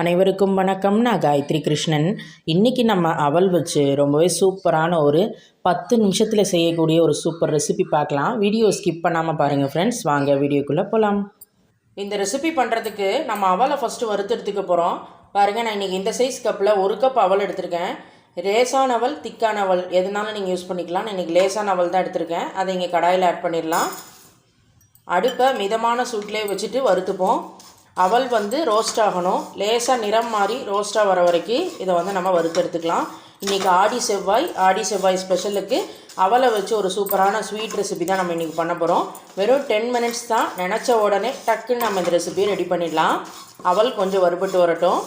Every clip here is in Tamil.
அனைவருக்கும் வணக்கம். நான் காயத்ரி கிருஷ்ணன். இன்றைக்கி நம்ம அவல் வச்சு ரொம்பவே சூப்பரான ஒரு பத்து நிமிஷத்தில் செய்யக்கூடிய ஒரு சூப்பர் ரெசிபி பார்க்கலாம். வீடியோ ஸ்கிப் பண்ணாமல் பாருங்கள் ஃப்ரெண்ட்ஸ் வாங்க வீடியோக்குள்ளே போகலாம் இந்த ரெசிபி பண்ணுறதுக்கு நம்ம அவலை ஃபஸ்ட்டு வறுத்தெடுத்துக்க போகிறோம் பாருங்கள் நான் இன்றைக்கி இந்த சைஸ் கப்பில் ஒரு கப் அவல் எடுத்திருக்கேன். லேசான அவல் திக்கான அவல் எதுனாலும் நீங்கள் யூஸ் பண்ணிக்கலாம். நான் இன்றைக்கி லேசான அவல் தான் எடுத்திருக்கேன். அதை இங்கே கடாயில் ஆட் பண்ணிடலாம். அடுப்பை மிதமான சூட்லேயே வச்சுட்டு வறுத்துப்போம். அவல் வந்து ரோஸ்ட் ஆகணும். லேசாக நிறம் மாறி ரோஸ்ட்டாக வர வரைக்கும் இதை வந்து நம்ம வறுத்தெடுத்துக்கலாம். இன்றைக்கி ஆடி செவ்வாய் ஆடி செவ்வாய் ஸ்பெஷலுக்கு அவலை வச்சு ஒரு சூப்பரான ஸ்வீட் ரெசிபி தான் நம்ம இன்றைக்கி பண்ண போகிறோம் வெறும் டென் மினிட்ஸ் தான். நினச்ச உடனே டக்குன்னு நம்ம இந்த ரெசிபியை ரெடி பண்ணிடலாம். அவல் கொஞ்சம் வறுபட்டு வரட்டும்.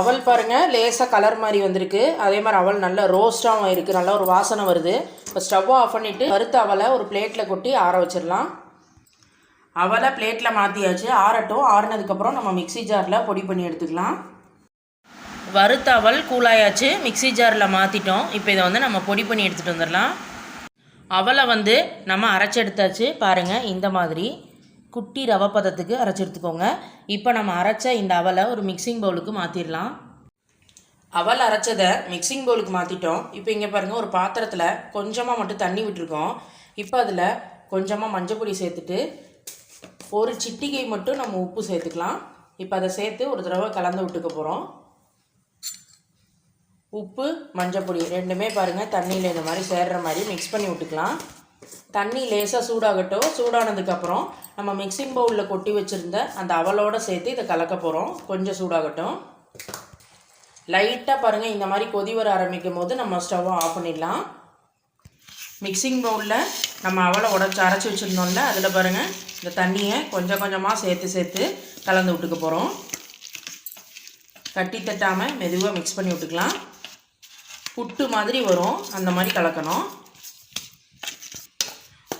அவல் பாருங்கள் லேசாக கலர் மாதிரி வந்திருக்கு. அதே மாதிரி அவல் நல்ல ரோஸ்ட்டாகவும் இருக்குது நல்லா ஒரு வாசனை வருது. இப்போ ஸ்டவ்வை ஆஃப் பண்ணிவிட்டு வறுத்த அவளை ஒரு பிளேட்டில் கொட்டி ஆற வச்சிடலாம். அவலை பிளேட்டில் மாற்றியாச்சு ஆறட்டும். ஆறுனதுக்கப்புறம் நம்ம மிக்ஸி ஜாரில் பொடி பண்ணி எடுத்துக்கலாம். வறுத்த அவல் கூலாயாச்சு மிக்ஸி ஜாரில் மாற்றிட்டோம் இப்போ இதை வந்து நம்ம பொடி பண்ணி எடுத்துகிட்டு வந்துடலாம். அவலை வந்து நம்ம அரைச்சி எடுத்தாச்சு. பாருங்கள் இந்த மாதிரி. குட்டி ரவை பதத்துக்கு அரைச்சி எடுத்துக்கோங்க. இப்போ நம்ம அரைச்ச இந்த அவலை ஒரு மிக்சிங் பவுலுக்கு மாற்றிடலாம் அவல் அரைச்சதை மிக்சிங் பவுலுக்கு மாற்றிட்டோம் இப்போ இங்கே பாருங்கள் ஒரு பாத்திரத்தில் கொஞ்சமாக மட்டும் தண்ணி விட்டுருக்கோம். இப்போ அதில் கொஞ்சமாக மஞ்சள் பொடி சேர்த்துட்டு ஒரு சிட்டிகை மட்டும் நம்ம உப்பு சேர்த்துக்கலாம். இப்போ அதை சேர்த்து ஒரு தடவை கலந்து விட்டுக்க போகிறோம் உப்பு மஞ்சள் பொடி ரெண்டுமே பாருங்கள் தண்ணியில் இந்த மாதிரி சேர்ற மாதிரி மிக்ஸ் பண்ணி விட்டுக்கலாம். தண்ணி லேசாக சூடாகட்டும். சூடானதுக்கப்புறம் நம்ம மிக்சிங் பவுலில் கொட்டி வச்சுருந்த அந்த அவலோடு சேர்த்து இதை கலக்க போகிறோம் கொஞ்சம் சூடாகட்டும். லைட்டாக பாருங்கள் இந்த மாதிரி கொதி வர ஆரம்பிக்கும் போது நம்ம ஸ்டவ்வை ஆஃப் பண்ணிடலாம். மிக்சிங் பவுலில் நம்ம அவளை உடச்சி அரைச்சி வச்சுருந்தோம்ல அதில் பாருங்கள் இந்த தண்ணியை கொஞ்சம் கொஞ்சமாக சேர்த்து சேர்த்து கலந்து விட்டுக்க போகிறோம் கட்டி தட்டாமல் மெதுவாக மிக்ஸ் பண்ணி விட்டுக்கலாம். புட்டு மாதிரி வரும் அந்த மாதிரி கலக்கணும்.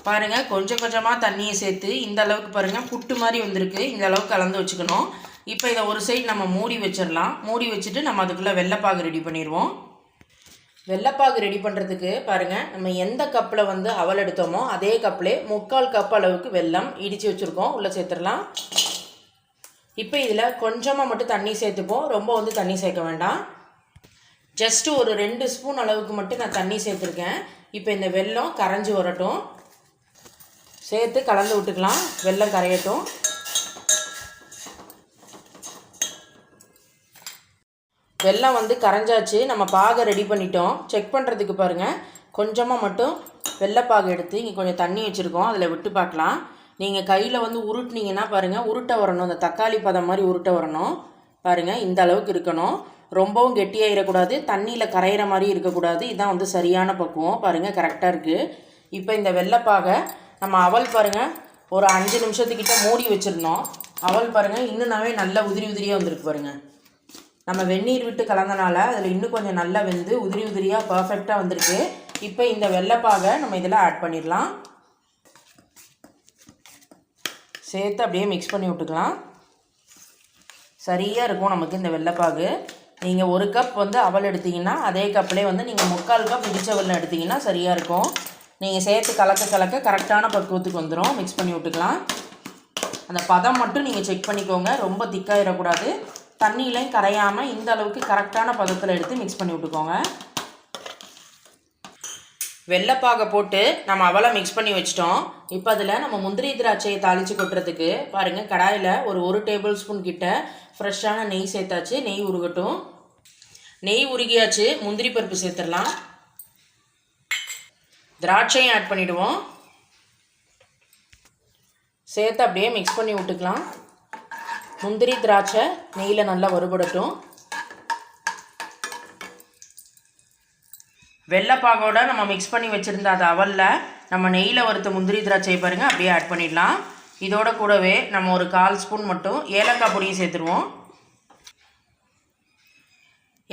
பாருங்கள் கொஞ்சம் கொஞ்சமாக தண்ணியை சேர்த்து இந்த அளவுக்கு பாருங்கள் புட்டு மாதிரி வந்திருக்கு. இந்த அளவுக்கு கலந்து வச்சுக்கணும். இப்போ இதை ஒரு சைடு நம்ம மூடி வச்சிடலாம் மூடி வச்சுட்டு நம்ம அதுக்குள்ளே வெள்ளைப்பாகு ரெடி பண்ணிடுவோம். வெள்ளைப்பாகு ரெடி பண்ணுறதுக்கு பாருங்கள் நம்ம எந்த கப்பில் வந்து அவல் எடுத்தோமோ அதே கப்பிலே முக்கால் கப் அளவுக்கு வெல்லம் இடித்து வச்சுருக்கோம். உள்ளே சேர்த்துடலாம். இப்போ இதில் கொஞ்சமாக மட்டும் தண்ணி சேர்த்துப்போம். ரொம்ப வந்து தண்ணி சேர்க்க வேண்டாம். ஜஸ்ட்டு ஒரு ரெண்டு ஸ்பூன் அளவுக்கு மட்டும் நான் தண்ணி சேர்த்துருக்கேன். இப்போ இந்த வெல்லம் கரைஞ்சி வரட்டும். சேர்த்து கலந்து விட்டுக்கலாம். வெல்லம் கரையட்டும். வெள்ளம் வந்து கரைஞ்சாச்சு. நம்ம பாகை ரெடி பண்ணிட்டோம். செக் பண்ணுறதுக்கு பாருங்கள் கொஞ்சமாக மட்டும் வெள்ளைப்பாகை எடுத்து இங்கே கொஞ்சம் தண்ணி வச்சுருக்கோம். அதில் விட்டு பார்க்கலாம். நீங்கள் கையில் வந்து உருட்டினீங்கன்னா பாருங்கள் உருட்ட வரணும். இந்த தக்காளி பதம் மாதிரி உருட்ட வரணும். பாருங்கள் இந்த அளவுக்கு இருக்கணும். ரொம்பவும் கெட்டியாயிடக்கூடாது தண்ணியில் கரையிற மாதிரி இருக்கக்கூடாது. இதுதான் வந்து சரியான பக்குவம். பாருங்கள் கரெக்டாக இருக்குது இப்போ இந்த வெள்ளைப்பாகை நம்ம அவல் பாருங்கள் ஒரு அஞ்சு நிமிஷத்துக்கிட்ட மூடி வச்சுருந்தோம் அவல் பாருங்கள் இன்னும்னாவே நல்லா உதிரி உதிரியாக வந்திருக்கு பாருங்கள் நம்ம வெந்நீர் விட்டு கலந்தனால அதில் இன்னும் கொஞ்சம் நல்லா வெந்து உதிரி உதிரியாக பர்ஃபெக்டாக வந்திருக்கு. இப்போ இந்த வெள்ளைப்பாகை நம்ம இதில் ஆட் பண்ணிடலாம். சேர்த்து அப்படியே மிக்ஸ் பண்ணி விட்டுக்கலாம். சரியாக இருக்கும் நமக்கு இந்த வெள்ளைப்பாகு. நீங்கள் ஒரு கப் வந்து அவல் எடுத்திங்கன்னா அதே கப்லேயே வந்து நீங்கள் முக்கால் கப் இடிச்சவல் எடுத்திங்கன்னா சரியாக இருக்கும். நீங்கள் சேர்த்து கலக்க கலக்க கரெக்டான பக்குவத்துக்கு வந்துடும் மிக்ஸ் பண்ணி விட்டுக்கலாம். அந்த பதம் மட்டும் நீங்கள் செக் பண்ணிக்கோங்க. ரொம்ப திக்காகிடக்கூடாது தண்ணியிலையும் கரையாமல் இந்த அளவுக்கு கரெக்டான பதத்தில் எடுத்து மிக்ஸ் பண்ணி விட்டுக்கோங்க. வெள்ளைப்பாகை போட்டு நம்ம அவலை மிக்ஸ் பண்ணி வச்சிட்டோம். இப்போ அதில் நம்ம முந்திரி திராட்சையை தாளித்து கொட்டுறதுக்கு பாருங்கள் கடாயில் ஒரு ஒரு டேபிள் ஸ்பூன் கிட்ட ஃப்ரெஷ்ஷான நெய் சேர்த்தாச்சு நெய் உருகட்டும். நெய் உருகியாச்சு முந்திரி பருப்பு சேர்த்துடலாம். திராட்சையும் ஆட் பண்ணிவிடுவோம் சேர்த்து அப்படியே மிக்ஸ் பண்ணி விட்டுக்கலாம். முந்திரி திராட்சை நெய்யில் நல்லா வறுபடட்டும். வெள்ளைப்பாகோட நம்ம மிக்ஸ் பண்ணி வச்சுருந்த அது அவலில் நம்ம நெய்யில் வறுத்த முந்திரி திராட்சையை பாருங்கள் அப்படியே ஆட் பண்ணிடலாம். இதோட கூடவே நம்ம ஒரு கால் ஸ்பூன் மட்டும் ஏலக்காய் பொடியும் சேர்த்துருவோம்.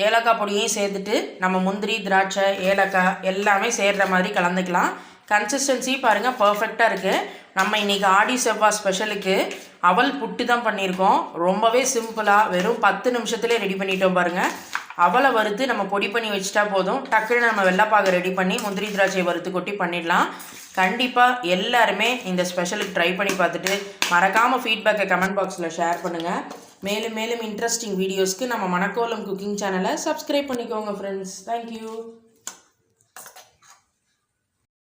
ஏலக்காய் பொடியையும் சேர்த்துட்டு நம்ம முந்திரி திராட்சை ஏலக்காய் எல்லாமே சேர்கிற மாதிரி கலந்துக்கலாம். கன்சிஸ்டன்சி பாருங்கள் பர்ஃபெக்டாக இருக்குது நம்ம இன்றைக்கி ஆடி செவ்வாய் ஸ்பெஷலுக்கு அவல் புட்டு தான் பண்ணியிருக்கோம். ரொம்பவே சிம்பிளாக வெறும் பத்து நிமிஷத்துலேயே ரெடி பண்ணிட்டோம் பாருங்கள் அவலை வறுத்து நம்ம பொடி பண்ணி வச்சுட்டா போதும். டக்குன்னு நம்ம வெள்ளைப்பாக ரெடி பண்ணி முந்திரி திராட்சை வறுத்து கொட்டி பண்ணிடலாம். கண்டிப்பாக எல்லாருமே இந்த ஸ்பெஷலுக்கு ட்ரை பண்ணி பார்த்துட்டு மறக்காமல் ஃபீட்பேக்கை கமெண்ட் பாக்ஸில் ஷேர் பண்ணுங்கள் மேலும் மேலும் இன்ட்ரெஸ்டிங் வீடியோஸ்க்கு நம்ம மணக்கோலம் குக்கிங் சேனலை சப்ஸ்கிரைப் பண்ணிக்கோங்க ஃப்ரெண்ட்ஸ் தேங்க்யூ